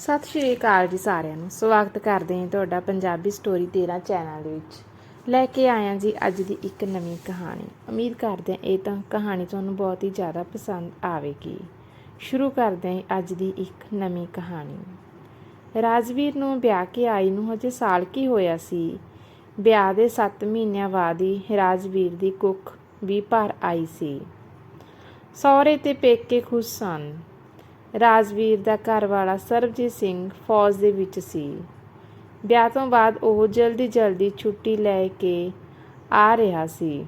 ਸਤਿ ਸ਼੍ਰੀ ਅਕਾਲ ਜੀ ਸਾਰਿਆਂ ਨੂੰ। ਸਵਾਗਤ ਕਰਦੇ ਹਾਂ ਤੁਹਾਡਾ ਪੰਜਾਬੀ ਸਟੋਰੀ 13 ਚੈਨਲ ਦੇ ਵਿੱਚ। ਲੈ ਕੇ ਆਇਆ ਜੀ ਅੱਜ ਦੀ ਇੱਕ ਨਵੀਂ ਕਹਾਣੀ। ਉਮੀਦ ਕਰਦੇ ਹਾਂ ਇਹ ਤਾਂ ਕਹਾਣੀ ਤੁਹਾਨੂੰ ਬਹੁਤ ਹੀ ਜ਼ਿਆਦਾ ਪਸੰਦ ਆਵੇਗੀ। ਸ਼ੁਰੂ ਕਰਦੇ ਹਾਂ ਅੱਜ ਦੀ ਇੱਕ ਨਵੀਂ ਕਹਾਣੀ। ਰਾਜਵੀਰ ਨੂੰ ਵਿਆਹ ਕੇ ਆਈ ਨੂੰ ਹਜੇ ਸਾਲ ਕੀ ਹੋਇਆ ਸੀ? ਵਿਆਹ ਦੇ 7 ਮਹੀਨਿਆਂ ਬਾਅਦ ਹੀ ਰਾਜਵੀਰ ਦੀ ਕੁੱਖ ਵੀ ਭਰ ਆਈ ਸੀ। ਸਹੁਰੇ ਤੇ ਪੇਕੇ ਖੁਸ਼ ਸਨ। ਰਾਜਵੀਰ ਦਾ ਘਰ ਵਾਲਾ ਸਰਬਜੀਤ ਸਿੰਘ ਫੌਜ ਦੇ ਵਿੱਚ ਸੀ। ਵਿਆਹ ਤੋਂ ਬਾਅਦ ਉਹ ਜਲਦੀ ਜਲਦੀ ਛੁੱਟੀ ਲੈ ਕੇ ਆ ਰਿਹਾ ਸੀ।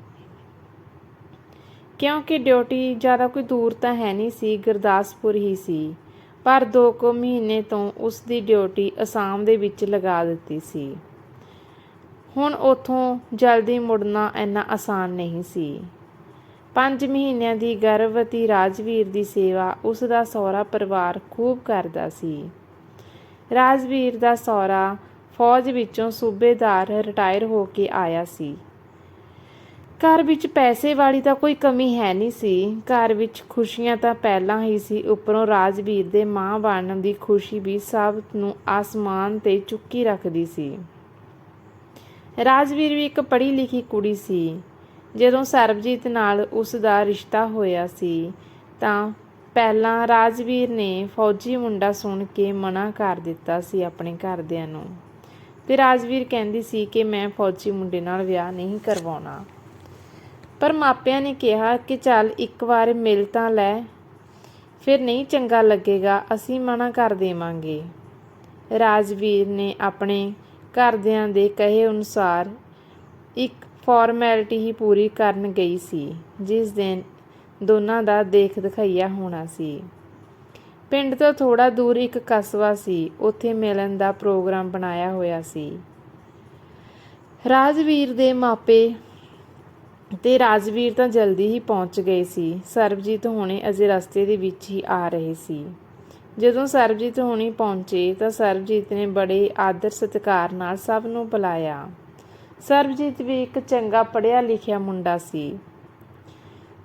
ਕਿਉਂਕਿ ਡਿਊਟੀ ਜ਼ਿਆਦਾ ਕੋਈ ਦੂਰ ਤਾਂ ਹੈ ਨਹੀਂ ਸੀ, ਗੁਰਦਾਸਪੁਰ ਹੀ ਸੀ। ਪਰ 2 ਕੁ ਮਹੀਨੇ ਤੋਂ ਉਸ ਦੀ ਡਿਊਟੀ ਅਸਾਮ ਦੇ ਵਿੱਚ ਲਗਾ ਦਿੱਤੀ ਸੀ। ਹੁਣ ਉਥੋਂ ਜਲਦੀ ਮੁੜਨਾ ਇੰਨਾ ਆਸਾਨ ਨਹੀਂ ਸੀ। ਪੰਜ ਮਹੀਨਿਆਂ ਦੀ ਗਰਭਵਤੀ ਰਾਜਵੀਰ ਦੀ ਸੇਵਾ ਉਸ ਦਾ ਸਹੁਰਾ ਪਰਿਵਾਰ ਖੂਬ ਕਰਦਾ ਸੀ। ਰਾਜਵੀਰ ਦਾ ਸਹੁਰਾ ਫੌਜ ਵਿੱਚੋਂ ਸੂਬੇਦਾਰ ਰਿਟਾਇਰ ਹੋ ਕੇ ਆਇਆ ਸੀ। ਘਰ ਵਿੱਚ ਪੈਸੇ ਵਾਲੀ ਤਾਂ ਕੋਈ ਕਮੀ ਹੈ ਨਹੀਂ ਸੀ। ਘਰ ਵਿੱਚ ਖੁਸ਼ੀਆਂ ਤਾਂ ਪਹਿਲਾਂ ਹੀ ਸੀ, ਉੱਪਰੋਂ ਰਾਜਵੀਰ ਦੇ ਮਾਂ ਬਣਨ ਦੀ ਖੁਸ਼ੀ ਵੀ ਸਭ ਨੂੰ ਆਸਮਾਨ ਤੇ ਚੁੱਕੀ ਰੱਖਦੀ ਸੀ। ਰਾਜਵੀਰ ਵੀ ਇੱਕ ਪੜ੍ਹੀ ਲਿਖੀ ਕੁੜੀ ਸੀ। ਜਦੋਂ ਸਰਬਜੀਤ ਨਾਲ ਉਸ ਦਾ ਰਿਸ਼ਤਾ ਹੋਇਆ ਸੀ, ਤਾਂ ਪਹਿਲਾਂ ਰਾਜਵੀਰ ਨੇ ਫੌਜੀ ਮੁੰਡਾ ਸੁਣ ਕੇ ਮਨਾ ਕਰ ਦਿੱਤਾ ਸੀ ਆਪਣੇ ਘਰਦਿਆਂ ਨੂੰ। ਤੇ ਰਾਜਵੀਰ ਕਹਿੰਦੀ ਸੀ ਕਿ ਮੈਂ ਫੌਜੀ ਮੁੰਡੇ ਨਾਲ ਵਿਆਹ ਨਹੀਂ ਕਰਵਾਉਣਾ। ਪਰ ਮਾਪਿਆਂ ਨੇ ਕਿਹਾ ਕਿ ਚੱਲ ਇੱਕ ਵਾਰ ਮਿਲ ਤਾਂ ਲੈ, ਫਿਰ ਨਹੀਂ ਚੰਗਾ ਲੱਗੇਗਾ, ਅਸੀਂ ਮਨਾ ਕਰ ਦੇਵਾਂਗੇ। ਰਾਜਵੀਰ ਨੇ ਆਪਣੇ ਘਰਦਿਆਂ ਦੇ ਕਹੇ ਅਨੁਸਾਰ ਇੱਕ ਫਾਰਮੈਲਿਟੀ ਹੀ ਪੂਰੀ ਕਰਨ ਗਈ ਸੀ, ਜਿਸ ਦਿਨ ਦੋਨਾਂ ਦਾ ਦੇਖ ਦਿਖਾਈਆ ਹੋਣਾ ਸੀ। ਪਿੰਡ ਤੋਂ ਥੋੜਾ ਦੂਰ ਇੱਕ ਕਸਬਾ ਸੀ, ਉੱਥੇ ਮਿਲਣ ਦਾ ਪ੍ਰੋਗਰਾਮ ਬਣਾਇਆ ਹੋਇਆ ਸੀ। ਰਾਜਵੀਰ ਦੇ ਮਾਪੇ ਤੇ ਰਾਜਵੀਰ ਤਾਂ ਜਲਦੀ ਹੀ ਪਹੁੰਚ ਗਏ ਸੀ। ਸਰਬਜੀਤ ਹੋਣੇ ਅਜੇ ਰਸਤੇ ਦੇ ਵਿੱਚ ਹੀ ਆ ਰਹੇ ਸੀ। ਜਦੋਂ ਸਰਬਜੀਤ ਹੋਣੀ ਪਹੁੰਚੇ ਤਾਂ ਸਰਬਜੀਤ ਨੇ ਬੜੇ ਆਦਰ ਸਤਿਕਾਰ ਨਾਲ ਸਭ ਨੂੰ ਬੁਲਾਇਆ। ਸਰਬਜੀਤ ਵੀ ਇੱਕ ਚੰਗਾ ਪੜ੍ਹਿਆ ਲਿਖਿਆ ਮੁੰਡਾ ਸੀ।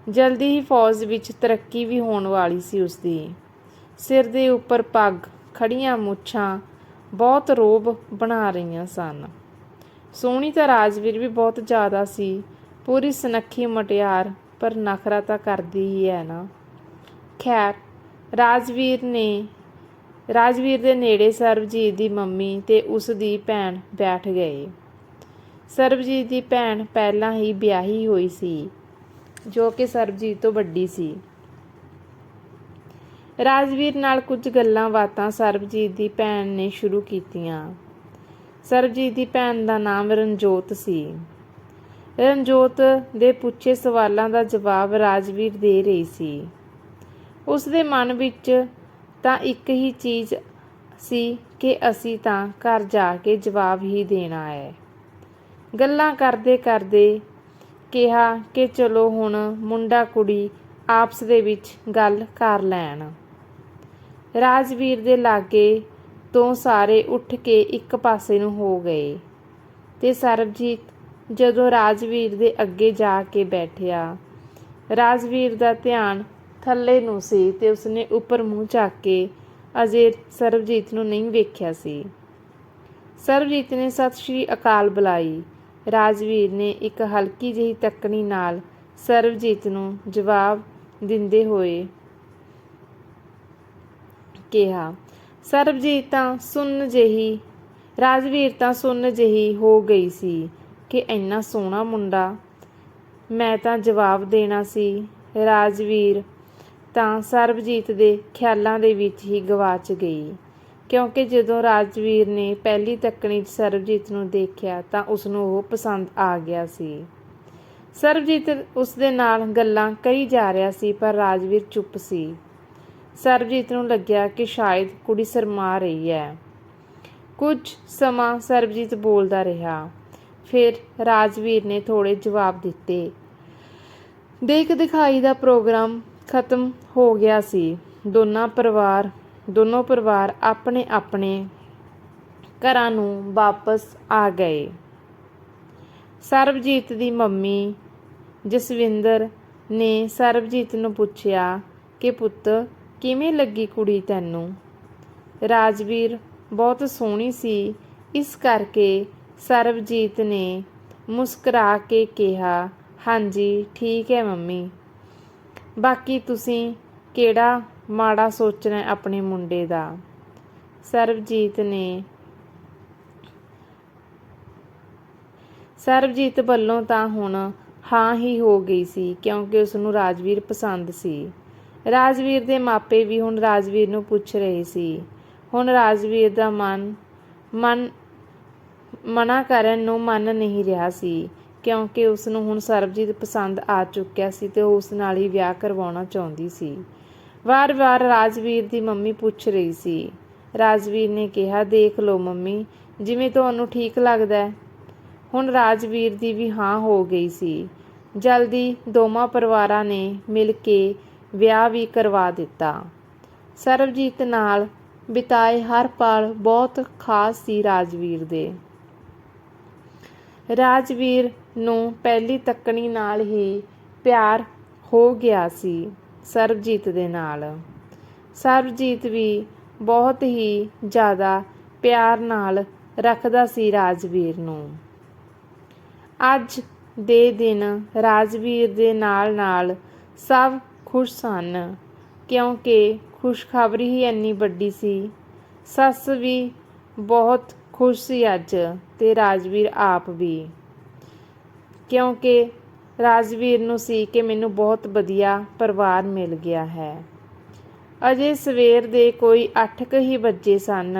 ਜਲਦੀ ਹੀ ਫੌਜ ਵਿੱਚ ਤਰੱਕੀ ਵੀ ਹੋਣ ਵਾਲੀ ਸੀ ਉਸਦੀ। ਸਿਰ ਦੇ ਉੱਪਰ ਪੱਗ ਖੜੀਆਂ ਮੁੱਛਾਂ, ਬਹੁਤ ਰੋਬ ਬਣਾ ਰਹੀਆਂ ਸਨ। ਸੋਹਣੀ ਤਾਂ ਰਾਜਵੀਰ ਵੀ ਬਹੁਤ ਜ਼ਿਆਦਾ ਸੀ। ਪੂਰੀ ਸੁਨੱਖੀ ਮਟਿਆਰ, ਪਰ ਨਖਰਾ ਤਾਂ ਕਰਦੀ ਹੀ ਹੈ ਨਾ। ਖੈਰ, ਰਾਜਵੀਰ ਨੇ, ਰਾਜਵੀਰ ਦੇ ਨੇੜੇ ਸਰਬਜੀਤ ਦੀ ਮੰਮੀ ਤੇ ਉਸ ਦੀ ਭੈਣ ਬੈਠ ਗਏ। ਸਰਬਜੀਤ ਦੀ ਭੈਣ ਪਹਿਲਾਂ ਹੀ ਵਿਆਹੀ ਹੋਈ ਸੀ, ਜੋ ਕਿ ਸਰਬਜੀਤ ਤੋਂ ਵੱਡੀ ਸੀ। ਰਾਜਵੀਰ ਨਾਲ ਕੁਝ ਗੱਲਾਂ ਬਾਤਾਂ ਸਰਬਜੀਤ ਦੀ ਭੈਣ ਨੇ ਸ਼ੁਰੂ ਕੀਤੀਆਂ। ਸਰਬਜੀਤ ਦੀ ਭੈਣ ਦਾ ਨਾਮ ਰਣਜੋਤ ਸੀ। ਰਣਜੋਤ ਦੇ ਪੁੱਛੇ ਸਵਾਲਾਂ ਦਾ ਜਵਾਬ ਰਾਜਵੀਰ ਦੇ ਰਹੀ ਸੀ। ਉਸ ਦੇ ਮਨ ਵਿੱਚ ਤਾਂ ਇੱਕ ਹੀ ਚੀਜ਼ ਸੀ ਕਿ ਅਸੀਂ ਤਾਂ ਘਰ ਜਾ ਕੇ ਜਵਾਬ ਹੀ ਦੇਣਾ ਹੈ। ਗੱਲਾਂ ਕਰਦੇ ਕਰਦੇ ਕਿਹਾ ਕਿ ਚਲੋ ਹੁਣ ਮੁੰਡਾ ਕੁੜੀ ਆਪਸ ਦੇ ਵਿੱਚ ਗੱਲ ਕਰ ਲੈਣ। ਰਾਜਵੀਰ ਦੇ ਲਾਗੇ ਤੋਂ ਸਾਰੇ ਉੱਠ ਕੇ ਇੱਕ ਪਾਸੇ ਨੂੰ ਹੋ ਗਏ ਤੇ ਸਰਬਜੀਤ ਜਦੋਂ ਰਾਜਵੀਰ ਦੇ ਅੱਗੇ ਜਾ ਕੇ ਬੈਠਿਆ, ਰਾਜਵੀਰ ਦਾ ਧਿਆਨ ਥੱਲੇ ਨੂੰ ਸੀ ਤੇ ਉਸਨੇ ਉੱਪਰ ਮੂੰਹ ਚੱਕ ਕੇ ਅਜੇ ਸਰਬਜੀਤ ਨੂੰ ਨਹੀਂ ਵੇਖਿਆ ਸੀ। ਸਰਬਜੀਤ ਨੇ ਸਤਿ ਸ਼੍ਰੀ ਅਕਾਲ ਬੁਲਾਈ। ਰਾਜਵੀਰ ਨੇ ਇੱਕ ਹਲਕੀ ਜਿਹੀ ਤੱਕਣੀ ਨਾਲ ਸਰਬਜੀਤ ਨੂੰ ਜਵਾਬ ਦਿੰਦੇ ਹੋਏ ਕਿਹਾ, ਸਰਬਜੀਤ ਤਾਂ ਸੁੰਨ ਜਿਹੀ, ਰਾਜਵੀਰ ਤਾਂ ਸੁੰਨ ਜਿਹੀ ਹੋ ਗਈ ਸੀ ਕਿ ਇੰਨਾ ਸੋਹਣਾ ਮੁੰਡਾ। ਮੈਂ ਤਾਂ ਜਵਾਬ ਦੇਣਾ ਸੀ, ਰਾਜਵੀਰ ਤਾਂ ਸਰਬਜੀਤ ਦੇ ਖਿਆਲਾਂ ਦੇ ਵਿੱਚ ਹੀ ਗਵਾਚ ਗਈ। ਕਿਉਂਕਿ ਜਦੋਂ ਰਾਜਵੀਰ ਨੇ ਪਹਿਲੀ ਤੱਕਣੀ 'ਚ ਸਰਬਜੀਤ ਨੂੰ ਦੇਖਿਆ ਤਾਂ ਉਸ ਨੂੰ ਉਹ ਪਸੰਦ ਆ ਗਿਆ ਸੀ। ਸਰਬਜੀਤ ਉਸ ਦੇ ਨਾਲ ਗੱਲਾਂ ਕਰੀ ਜਾ ਰਿਹਾ ਸੀ ਪਰ ਰਾਜਵੀਰ ਚੁੱਪ ਸੀ। ਸਰਬਜੀਤ ਨੂੰ ਲੱਗਿਆ ਕਿ ਸ਼ਾਇਦ ਕੁੜੀ ਸ਼ਰਮਾ ਰਹੀ ਹੈ। ਕੁਝ ਸਮਾਂ ਸਰਬਜੀਤ ਬੋਲਦਾ ਰਿਹਾ। ਫਿਰ ਰਾਜਵੀਰ ਨੇ ਥੋੜੇ ਜਵਾਬ ਦਿੱਤੇ। ਦੇਖ ਦਿਖਾਈ ਦਾ ਪ੍ਰੋਗਰਾਮ ਖਤਮ ਹੋ ਗਿਆ ਸੀ। ਦੋਨਾਂ ਪਰਿਵਾਰ ਦੋਨੋਂ ਪਰਿਵਾਰ ਆਪਣੇ ਆਪਣੇ ਘਰਾਂ ਨੂੰ ਵਾਪਸ ਆ ਗਏ। ਸਰਬਜੀਤ ਦੀ ਮੰਮੀ ਜਸਵਿੰਦਰ ਨੇ ਸਰਬਜੀਤ ਨੂੰ ਪੁੱਛਿਆ ਕਿ, ਪੁੱਤ, ਕਿਵੇਂ ਲੱਗੀ ਕੁੜੀ ਤੈਨੂੰ? ਰਾਜਵੀਰ ਬਹੁਤ ਸੋਹਣੀ ਸੀ। ਇਸ ਕਰਕੇ ਸਰਬਜੀਤ ਨੇ ਮੁਸਕਰਾ ਕੇ ਕਿਹਾ, ਹਾਂਜੀ, ਠੀਕ ਹੈ ਮੰਮੀ। ਬਾਕੀ ਤੁਸੀਂ ਕਿਹੜਾ ਮਾੜਾ ਸੋਚਣਾ ਆਪਣੇ ਮੁੰਡੇ ਦਾ। ਸਰਬਜੀਤ ਨੇ ਸਰਬਜੀਤ ਵੱਲੋਂ ਤਾਂ ਹੁਣ ਹਾਂ ਹੀ ਹੋ ਗਈ ਸੀ, ਕਿਉਂਕਿ ਉਸ ਨੂੰ ਰਾਜਵੀਰ ਪਸੰਦ ਸੀ। ਰਾਜਵੀਰ ਦੇ ਮਾਪੇ ਵੀ ਹੁਣ ਰਾਜਵੀਰ ਨੂੰ ਪੁੱਛ ਰਹੇ ਸੀ। ਹੁਣ ਰਾਜਵੀਰ ਦਾ ਮਨ ਮਨ, ਮਨਾ ਕਰਨ ਨੂੰ ਮਨ ਨਹੀਂ ਰਿਹਾ ਸੀ, ਕਿਉਂਕਿ ਉਸ ਨੂੰ ਹੁਣ ਸਰਬਜੀਤ ਪਸੰਦ ਆ ਚੁੱਕਿਆ ਸੀ ਤੇ ਉਹ ਉਸ ਨਾਲ ਹੀ ਵਿਆਹ ਕਰਵਾਉਣਾ ਚਾਹੁੰਦੀ ਸੀ। ਵਾਰ-ਵਾਰ ਰਾਜਵੀਰ ਦੀ ਮੰਮੀ ਪੁੱਛ ਰਹੀ ਸੀ। ਰਾਜਵੀਰ ਨੇ ਕਿਹਾ, ਦੇਖ ਲਓ ਮੰਮੀ, ਜਿਵੇਂ ਤੁਹਾਨੂੰ ਠੀਕ ਲੱਗਦਾ ਹੈ। ਹੁਣ ਰਾਜਵੀਰ ਦੀ ਵੀ ਹਾਂ ਹੋ ਗਈ ਸੀ। ਜਲਦੀ ਦੋਵਾਂ ਪਰਿਵਾਰਾਂ ਨੇ ਮਿਲ ਕੇ ਵਿਆਹ ਵੀ ਕਰਵਾ ਦਿੱਤਾ। ਸਰਬਜੀਤ ਨਾਲ ਬਿਤਾਏ ਹਰ ਪਲ ਬਹੁਤ ਖਾਸ ਸੀ ਰਾਜਵੀਰ ਦੇ। ਰਾਜਵੀਰ ਨੂੰ ਪਹਿਲੀ ਤੱਕਣੀ ਨਾਲ ਹੀ ਪਿਆਰ ਹੋ ਗਿਆ ਸੀ। ਸਰਬਜੀਤ ਦੇ ਨਾਲ। ਸਰਬਜੀਤ ਵੀ ਬਹੁਤ ਹੀ ਜ਼ਿਆਦਾ ਪਿਆਰ ਨਾਲ ਰੱਖਦਾ ਸੀ ਰਾਜਵੀਰ ਨੂੰ। ਅੱਜ ਦੇ ਦਿਨ ਰਾਜਵੀਰ ਦੇ ਨਾਲ-ਨਾਲ ਸਭ ਖੁਸ਼ ਸਨ, ਕਿਉਂਕਿ ਖੁਸ਼ਖਬਰੀ ਹੀ ਇੰਨੀ ਵੱਡੀ ਸੀ। ਸੱਸ ਵੀ ਬਹੁਤ ਖੁਸ਼ ਸੀ ਅੱਜ ਤੇ ਰਾਜਵੀਰ ਆਪ ਵੀ, ਕਿਉਂਕਿ ਰਾਜਵੀਰ ਨੂੰ ਸੀ ਕਿ ਮੈਨੂੰ ਬਹੁਤ ਵਧੀਆ ਪਰਿਵਾਰ ਮਿਲ ਗਿਆ ਹੈ। ਅਜੇ ਸਵੇਰ ਦੇ ਕੋਈ 8 ਕੁ ਹੀ ਵੱਜੇ ਸਨ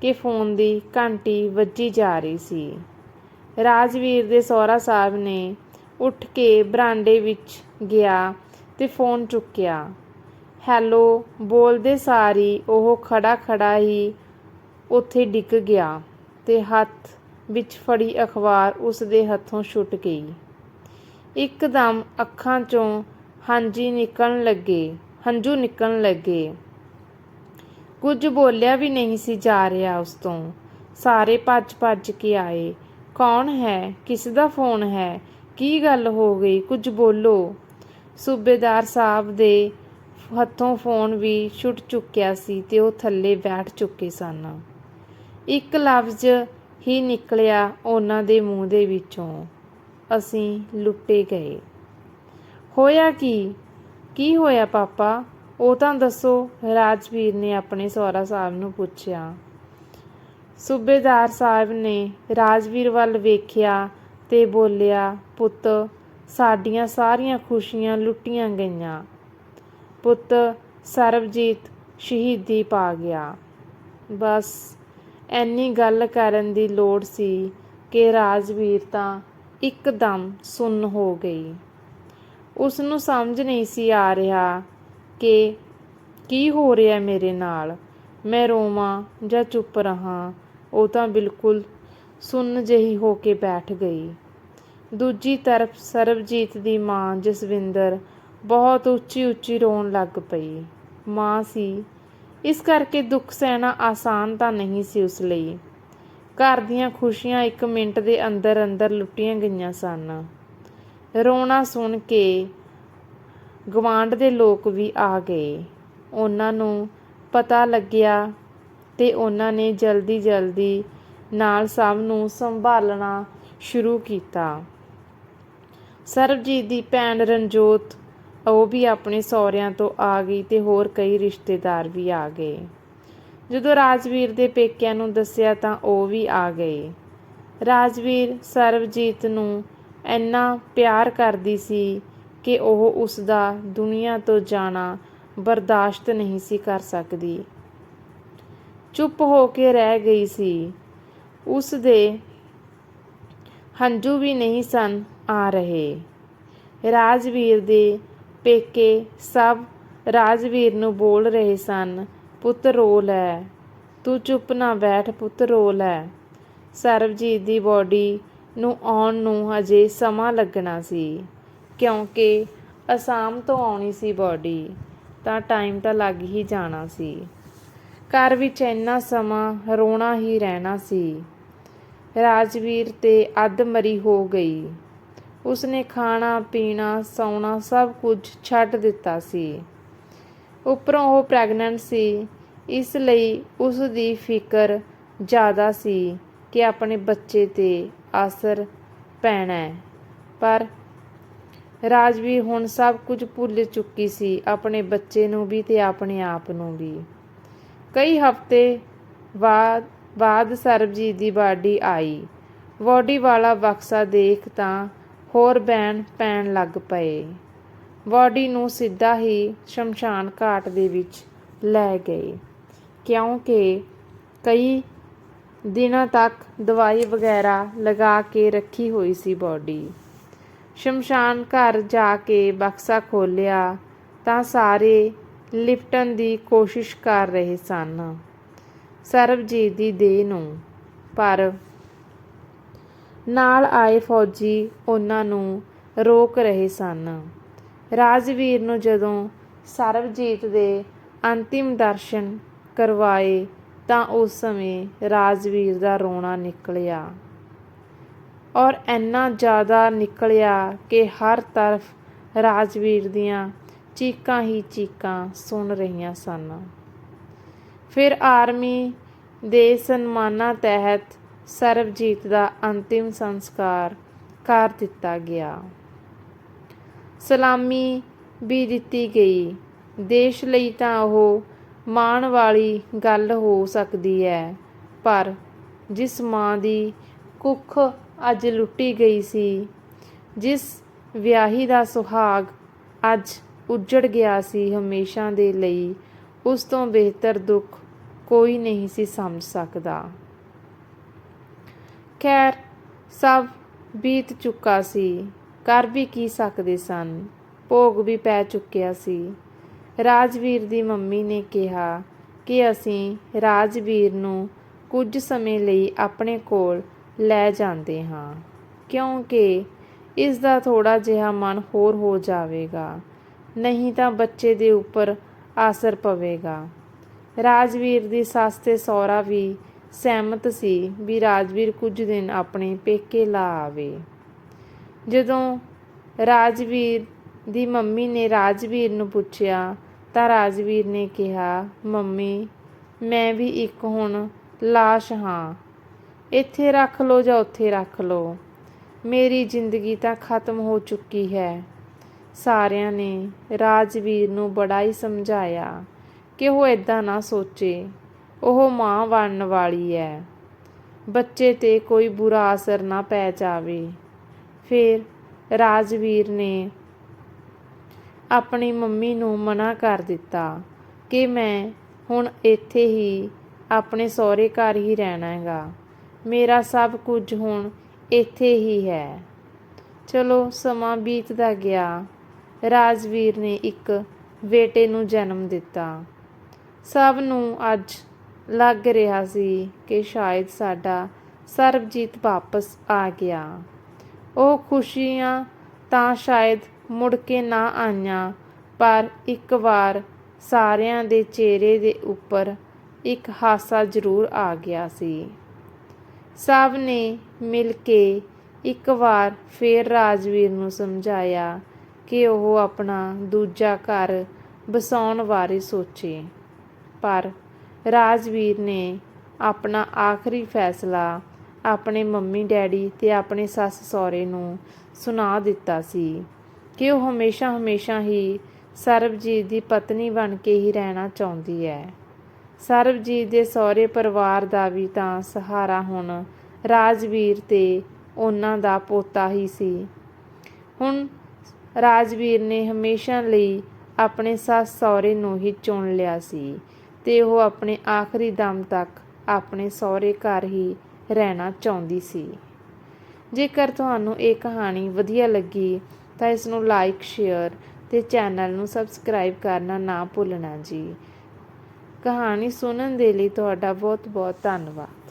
ਕਿ ਫੋਨ ਦੀ ਘੰਟੀ ਵੱਜੀ ਜਾ ਰਹੀ ਸੀ। ਰਾਜਵੀਰ ਦੇ ਸਹੁਰਾ ਸਾਹਿਬ ਨੇ ਉੱਠ ਕੇ ਬਰਾਂਡੇ ਵਿੱਚ ਗਿਆ ਤੇ ਫੋਨ ਚੁੱਕਿਆ। ਹੈਲੋ, ਬੋਲਦੇ ਸਾਰੀ ਉਹ ਖੜਾ ਖੜਾ ਹੀ ਉੱਥੇ ਡਿੱਗ ਗਿਆ ਤੇ ਹੱਥ ਵਿੱਚ ਫੜੀ ਅਖਬਾਰ ਉਸ ਦੇ ਹੱਥੋਂ ਛੁੱਟ ਗਈ। ਇੱਕਦਮ ਅੱਖਾਂ ਚੋਂ ਹਾਂਜੀ ਨਿਕਲਣ ਲੱਗੇ, ਹੰਝੂ ਨਿਕਲਣ ਲੱਗੇ। ਕੁਝ ਬੋਲਿਆ ਵੀ ਨਹੀਂ ਸੀ ਜਾ ਰਿਹਾ ਉਸ ਤੋਂ। ਸਾਰੇ ਭੱਜ ਭੱਜ ਕੇ ਆਏ। ਕੌਣ ਹੈ? ਕਿਸ ਦਾ ਫੋਨ ਹੈ? ਕੀ ਗੱਲ ਹੋ ਗਈ? ਕੁਝ ਬੋਲੋ। ਸੂਬੇਦਾਰ ਸਾਹਿਬ ਦੇ ਹੱਥੋਂ ਫੋਨ ਵੀ ਛੁੱਟ ਚੁੱਕਿਆ ਸੀ ਤੇ ਉਹ ਥੱਲੇ ਬੈਠ ਚੁੱਕੇ ਸਨ। ਇੱਕ ਲਫ਼ਜ਼ ਹੀ ਨਿਕਲਿਆ ਉਹਨਾਂ ਦੇ ਮੂੰਹ ਦੇ ਵਿੱਚੋਂ। ਅਸੀਂ ਲੁੱਟੇ ਗਏ। ਹੋਇਆ ਕੀ? ਕੀ ਹੋਇਆ ਪਾਪਾ? ਉਹ ਤਾਂ ਦੱਸੋ, ਰਾਜਵੀਰ ਨੇ ਆਪਣੇ ਸਹੁਰਾ ਸਾਹਿਬ ਨੂੰ ਪੁੱਛਿਆ। ਸੂਬੇਦਾਰ ਸਾਹਿਬ ਨੇ ਰਾਜਵੀਰ ਵੱਲ ਵੇਖਿਆ ਤੇ ਬੋਲਿਆ, ਪੁੱਤ, ਸਾਡੀਆਂ ਸਾਰੀਆਂ ਖੁਸ਼ੀਆਂ ਲੁੱਟੀਆਂ ਗਈਆਂ। ਪੁੱਤ, ਸਰਬਜੀਤ ਸ਼ਹੀਦੀ ਪਾ ਗਿਆ। ਬਸ ਐਨੀ ਗੱਲ ਕਰਨ ਦੀ ਲੋੜ ਸੀ ਕਿ ਰਾਜਵੀਰ ਤਾਂ ਇੱਕਦਮ ਸੁੰਨ ਹੋ ਗਈ। ਉਸ ਨੂੰ ਸਮਝ ਨਹੀਂ ਸੀ ਆ ਰਿਹਾ ਕਿ ਕੀ ਹੋ ਰਿਹਾ ਮੇਰੇ ਨਾਲ। ਮੈਂ ਰੋਵਾਂ ਜਾਂ ਚੁੱਪ ਰਹਾ, ਉਹ ਤਾਂ ਬਿਲਕੁਲ ਸੁੰਨ ਜਿਹੀ ਹੋ ਕੇ ਬੈਠ ਗਈ। ਦੂਜੀ ਤਰਫ ਸਰਬਜੀਤ ਦੀ ਮਾਂ ਜਸਵਿੰਦਰ ਬਹੁਤ ਉੱਚੀ ਉੱਚੀ ਰੋਣ ਲੱਗ ਪਈ। ਮਾਂ ਸੀ। ਇਸ ਕਰਕੇ ਦੁੱਖ ਸਹਿਣਾ ਆਸਾਨ ਤਾਂ ਨਹੀਂ ਸੀ ਉਸ ਲਈ। ਘਰ ਦੀਆਂ ਖੁਸ਼ੀਆਂ ਇੱਕ ਮਿੰਟ ਦੇ ਅੰਦਰ ਅੰਦਰ ਲੁੱਟੀਆਂ ਗਈਆਂ ਸਨ। ਰੋਣਾ ਸੁਣ ਕੇ ਗਵਾਂਢ ਦੇ ਲੋਕ ਵੀ ਆ ਗਏ। ਉਹਨਾਂ ਨੂੰ ਪਤਾ ਲੱਗਿਆ ਤੇ ਉਹਨਾਂ ਨੇ ਜਲਦੀ ਜਲਦੀ ਨਾਲ ਸਭ ਨੂੰ ਸੰਭਾਲਣਾ ਸ਼ੁਰੂ ਕੀਤਾ। ਸਰਬਜੀਤ ਦੀ ਭੈਣ ਰਣਜੋਤ, ਉਹ ਵੀ ਆਪਣੇ ਸਹੁਰਿਆਂ ਤੋਂ ਆ ਗਈ ਤੇ ਹੋਰ ਕਈ ਰਿਸ਼ਤੇਦਾਰ ਵੀ ਆ ਗਏ। ਜਦੋਂ ਰਾਜਵੀਰ ਦੇ ਪੇਕਿਆਂ ਨੂੰ ਦੱਸਿਆ ਤਾਂ ਉਹ ਵੀ ਆ ਗਏ। ਰਾਜਵੀਰ ਸਰਬਜੀਤ ਨੂੰ ਇੰਨਾ ਪਿਆਰ ਕਰਦੀ ਸੀ ਕਿ ਉਹ ਉਸ ਦਾ ਦੁਨੀਆ ਤੋਂ ਜਾਣਾ ਬਰਦਾਸ਼ਤ ਨਹੀਂ ਸੀ ਕਰ ਸਕਦੀ। ਚੁੱਪ ਹੋ ਕੇ ਰਹਿ ਗਈ ਸੀ। ਉਸ ਦੇ ਹੰਝੂ ਵੀ ਨਹੀਂ ਸਨ ਆ ਰਹੇ। ਰਾਜਵੀਰ ਦੇ ਪੇਕੇ ਸਭ ਰਾਜਵੀਰ ਨੂੰ ਬੋਲ ਰਹੇ ਸਨ ਪੁੱਤ ਰੋ ਲੈ। ਤੂੰ ਚੁੱਪ ਨਾ ਬੈਠ ਪੁੱਤ ਰੋ ਲੈ। ਸਰਬਜੀਤ ਦੀ ਬੋਡੀ ਨੂੰ ਆਉਣ ਨੂੰ ਹਜੇ ਸਮਾਂ ਲੱਗਣਾ ਸੀ, ਕਿਉਂਕਿ ਅਸਾਮ ਤੋਂ ਆਉਣੀ ਸੀ ਬੋਡੀ, ਤਾਂ ਟਾਈਮ ਤਾਂ ਲੱਗ ਹੀ ਜਾਣਾ ਸੀ। ਘਰ ਵਿੱਚ ਇੰਨਾ ਸਮਾਂ ਰੋਣਾ ਹੀ ਰਹਿਣਾ ਸੀ। ਰਾਜਵੀਰ ਤੇ ਅੱਧ ਮਰੀ ਹੋ ਗਈ। ਉਸਨੇ ਖਾਣਾ, ਪੀਣਾ, ਸੌਣਾ ਸਭ ਕੁਝ ਛੱਡ ਦਿੱਤਾ ਸੀ। ਉੱਪਰੋਂ ਉਹ ਪ੍ਰੈਗਨੈਂਟ ਸੀ। ਇਸ ਲਈ ਉਸ ਦੀ ਫਿਕਰ ਜ਼ਿਆਦਾ ਸੀ ਕਿ ਆਪਣੇ ਬੱਚੇ ਤੇ ਅਸਰ ਪੈਣਾ ਪਰ ਰਾਜਵੀਰ ਹੁਣ ਸਭ ਕੁਝ ਭੁੱਲ ਚੁੱਕੀ ਸੀ, ਆਪਣੇ ਬੱਚੇ ਨੂੰ ਵੀ ਤੇ ਆਪਣੇ ਆਪ ਨੂੰ ਵੀ। ਕਈ ਹਫ਼ਤੇ ਬਾਅਦ ਬਾਅਦ ਸਰਬਜੀਤ ਦੀ ਬਾਡੀ ਆਈ। ਬੋਡੀ ਵਾਲਾ ਬਕਸਾ ਦੇਖ ਤਾਂ ਹੋਰ ਬੈਣ ਪੈਣ ਲੱਗ ਪਏ। ਬੋਡੀ ਨੂੰ ਸਿੱਧਾ ਹੀ ਸ਼ਮਸ਼ਾਨ ਘਾਟ ਦੇ ਵਿੱਚ ਲੈ ਗਏ। ਕਿਉਂਕਿ ਕਈ ਦਿਨਾਂ ਤੱਕ ਦਵਾਈ ਵਗੈਰਾ ਲਗਾ ਕੇ ਰੱਖੀ ਹੋਈ ਸੀ ਬੋਡੀ ਸ਼ਮਸ਼ਾਨ ਘਰ ਜਾ ਕੇ ਬਕਸਾ ਖੋਲਿਆ ਤਾਂ ਸਾਰੇ ਲਿਪਟਣ ਦੀ ਕੋਸ਼ਿਸ਼ ਕਰ ਰਹੇ ਸਨ। ਸਰਬਜੀਤ ਦੀ ਦੇਹ ਨੂੰ। ਪਰ ਨਾਲ ਆਏ ਫੌਜੀ ਉਹਨਾਂ ਨੂੰ ਰੋਕ ਰਹੇ ਸਨ। ਰਾਜਵੀਰ ਨੂੰ ਜਦੋਂ ਸਰਬਜੀਤ ਦੇ ਅੰਤਿਮ ਦਰਸ਼ਨ ਕਰਵਾਏ ਤਾਂ ਉਸ ਸਮੇਂ ਰਾਜਵੀਰ ਦਾ ਰੋਣਾ ਨਿਕਲਿਆ। ਔਰ ਇੰਨਾ ਜ਼ਿਆਦਾ ਨਿਕਲਿਆ ਕਿ ਹਰ ਤਰਫ ਰਾਜਵੀਰ ਦੀਆਂ ਚੀਕਾਂ ਹੀ ਚੀਕਾਂ ਸੁਣ ਰਹੀਆਂ ਸਨ। ਫਿਰ ਆਰਮੀ ਦੇ ਸਨਮਾਨਾਂ ਤਹਿਤ ਸਰਬਜੀਤ ਦਾ ਅੰਤਿਮ ਸੰਸਕਾਰ ਕਰ ਦਿੱਤਾ ਗਿਆ। ਸਲਾਮੀ ਵੀ ਦਿੱਤੀ ਗਈ। ਦੇਸ਼ ਲਈ ਤਾਂ ਉਹ ਮਾਣ ਵਾਲੀ ਗੱਲ ਹੋ ਸਕਦੀ ਹੈ, ਪਰ ਜਿਸ ਮਾਂ ਦੀ ਕੁੱਖ ਅੱਜ ਲੁੱਟੀ ਗਈ ਸੀ, ਜਿਸ ਵਿਆਹੀ ਦਾ ਸੁਹਾਗ ਅੱਜ ਉੱਜੜ ਗਿਆ ਸੀ ਹਮੇਸ਼ਾ ਦੇ ਲਈ, ਉਸ ਤੋਂ ਬਿਹਤਰ ਦੁੱਖ ਕੋਈ ਨਹੀਂ ਸੀ ਸਮਝ ਸਕਦਾ। ਖੈਰ, ਸਭ ਬੀਤ ਚੁੱਕਾ ਸੀ। ਕਰ ਵੀ ਕੀ ਸਕਦੇ ਸਨ? ਭੋਗ ਵੀ ਪੈ ਚੁੱਕਿਆ ਸੀ। ਰਾਜਵੀਰ ਦੀ ਮੰਮੀ ਨੇ ਕਿਹਾ ਕਿ ਅਸੀਂ ਰਾਜਵੀਰ ਨੂੰ ਕੁਝ ਸਮੇਂ ਲਈ ਆਪਣੇ ਕੋਲ ਲੈ ਜਾਂਦੇ ਹਾਂ, ਕਿਉਂਕਿ ਇਸ ਦਾ ਥੋੜਾ ਜਿਹਾ ਮਨ ਹੋਰ ਹੋ ਜਾਵੇਗਾ, ਨਹੀਂ ਤਾਂ ਬੱਚੇ ਦੇ ਉੱਪਰ ਆਸਰ ਪਵੇਗਾ। ਰਾਜਵੀਰ ਦੀ ਸੱਸ ਤੇ ਸਹੁਰਾ ਵੀ ਸਹਿਮਤ ਸੀ ਵੀ ਰਾਜਵੀਰ ਕੁਝ ਦਿਨ ਆਪਣੇ ਪੇਕੇ ਲਾ ਆਵੇ। ਜਦੋਂ ਰਾਜਵੀਰ ਦੀ ਮੰਮੀ ਨੇ ਰਾਜਵੀਰ ਨੂੰ ਪੁੱਛਿਆ, ਤਾਂ ਰਾਜਵੀਰ ਨੇ ਕਿਹਾ, ਮੰਮੀ, ਮੈਂ ਵੀ ਇੱਕ ਹੁਣ ਲਾਸ਼ ਹਾਂ। ਇੱਥੇ ਰੱਖ ਲਓ ਜਾਂ ਉੱਥੇ ਰੱਖ ਲਓ। ਮੇਰੀ ਜ਼ਿੰਦਗੀ ਤਾਂ ਖਤਮ ਹੋ ਚੁੱਕੀ ਹੈ। ਸਾਰਿਆਂ ਨੇ ਰਾਜਵੀਰ ਨੂੰ ਬੜਾ ਹੀ ਸਮਝਾਇਆ ਕਿ ਉਹ ਇਦਾਂ ਨਾ ਸੋਚੇ। ਉਹ ਮਾਂ ਬਣਨ ਵਾਲੀ ਹੈ। ਬੱਚੇ ਤੇ ਕੋਈ ਬੁਰਾ ਅਸਰ ਨਾ ਪੈ ਜਾਵੇ। ਫਿਰ ਰਾਜਵੀਰ ਨੇ ਆਪਣੀ ਮੰਮੀ ਨੂੰ ਮਨਾ ਕਰ ਦਿੱਤਾ ਕਿ ਮੈਂ ਹੁਣ ਇੱਥੇ ਹੀ ਆਪਣੇ ਸਹੁਰੇ ਘਰ ਹੀ ਰਹਿਣਾ ਹੈਗਾ। ਮੇਰਾ ਸਭ ਕੁਝ ਹੁਣ ਇੱਥੇ ਹੀ ਹੈ। ਚਲੋ ਸਮਾਂ ਬੀਤਦਾ ਗਿਆ। ਰਾਜਵੀਰ ਨੇ ਇੱਕ ਬੇਟੇ ਨੂੰ ਜਨਮ ਦਿੱਤਾ। ਸਭ ਨੂੰ ਅੱਜ ਲੱਗ ਰਿਹਾ ਸੀ ਕਿ ਸ਼ਾਇਦ ਸਾਡਾ ਸਰਬਜੀਤ ਵਾਪਸ ਆ ਗਿਆ। ਉਹ ਖੁਸ਼ੀਆਂ ਤਾਂ ਸ਼ਾਇਦ ਮੁੜ ਕੇ ਨਾ ਆਈਆਂ, ਪਰ ਇੱਕ ਵਾਰ ਸਾਰਿਆਂ ਦੇ ਚਿਹਰੇ ਦੇ ਉੱਪਰ ਇੱਕ ਹਾਸਾ ਜ਼ਰੂਰ ਆ ਗਿਆ ਸੀ। ਸਭ ਨੇ ਮਿਲ ਕੇ ਇੱਕ ਵਾਰ ਫੇਰ ਰਾਜਵੀਰ ਨੂੰ ਸਮਝਾਇਆ ਕਿ ਉਹ ਆਪਣਾ ਦੂਜਾ ਘਰ ਬਸਾਉਣ ਬਾਰੇ ਸੋਚੇ। ਪਰ ਰਾਜਵੀਰ ਨੇ ਆਪਣਾ ਆਖਰੀ ਫੈਸਲਾ ਆਪਣੇ ਮੰਮੀ ਡੈਡੀ ਤੇ ਆਪਣੇ ਸੱਸ ਸਹੁਰੇ ਨੂੰ ਸੁਣਾ ਦਿੱਤਾ ਸੀ ਕਿ ਉਹ ਹਮੇਸ਼ਾ ਹਮੇਸ਼ਾ ਹੀ ਸਰਬਜੀਤ ਦੀ ਪਤਨੀ ਬਣ ਕੇ ਹੀ ਰਹਿਣਾ ਚਾਹੁੰਦੀ ਹੈ। ਸਰਬਜੀਤ ਦੇ ਸਹੁਰੇ ਪਰਿਵਾਰ ਦਾ ਵੀ ਤਾਂ ਸਹਾਰਾ ਹੁਣ ਰਾਜਵੀਰ ਤੇ ਉਹਨਾਂ ਦਾ ਪੋਤਾ ਹੀ ਸੀ। ਹੁਣ ਰਾਜਵੀਰ ਨੇ ਹਮੇਸ਼ਾ ਲਈ ਆਪਣੇ ਸੱਸ ਸਹੁਰੇ ਨੂੰ ਹੀ ਚੁਣ ਲਿਆ ਸੀ ਤੇ ਉਹ ਆਪਣੇ ਆਖਰੀ ਦਮ ਤੱਕ ਆਪਣੇ ਸਹੁਰੇ ਘਰ ਹੀ ਰਹਿਣਾ ਚਾਹੁੰਦੀ ਸੀ। ਜੇਕਰ ਤੁਹਾਨੂੰ ਇਹ ਕਹਾਣੀ ਵਧੀਆ ਲੱਗੀ, ਤਾਂ ਇਸ ਨੂੰ ਲਾਈਕ ਸ਼ੇਅਰ ਤੇ ਚੈਨਲ ਨੂੰ ਸਬਸਕ੍ਰਾਈਬ ਕਰਨਾ ਨਾ ਭੁੱਲਣਾ ਜੀ। ਕਹਾਣੀ ਸੁਣਨ ਦੇ ਲਈ ਤੁਹਾਡਾ ਬਹੁਤ ਬਹੁਤ ਧੰਨਵਾਦ।